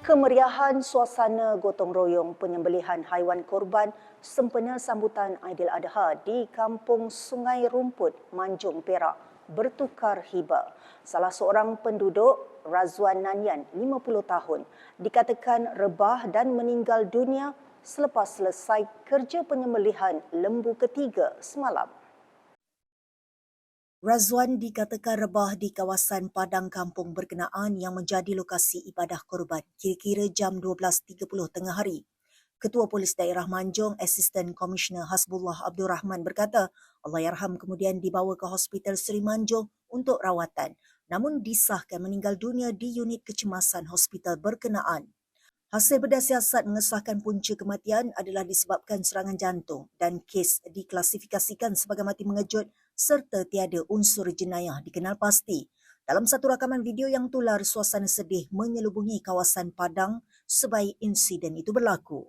Kemeriahan suasana gotong royong penyembelihan haiwan korban sempena sambutan Aidiladha di Kampung Sungai Rumput, Manjung Perak bertukar hiba. Salah seorang penduduk, Razwan Nanyan, 50 tahun, dikatakan rebah dan meninggal dunia selepas selesai kerja penyembelihan lembu ketiga semalam. Razwan dikatakan rebah di kawasan padang kampung berkenaan yang menjadi lokasi ibadah korban kira-kira jam 12.30 tengah hari. Ketua Polis Daerah Manjung, Asisten Komisioner Hasbullah Abdul Rahman berkata, Allahyarham kemudian dibawa ke Hospital Seri Manjung untuk rawatan namun disahkan meninggal dunia di unit kecemasan hospital berkenaan. Hasil bedah siasat mengesahkan punca kematian adalah disebabkan serangan jantung dan kes diklasifikasikan sebagai mati mengejut serta tiada unsur jenayah dikenal pasti. Dalam satu rakaman video yang tular, suasana sedih menyelubungi kawasan Padang sebaik insiden itu berlaku.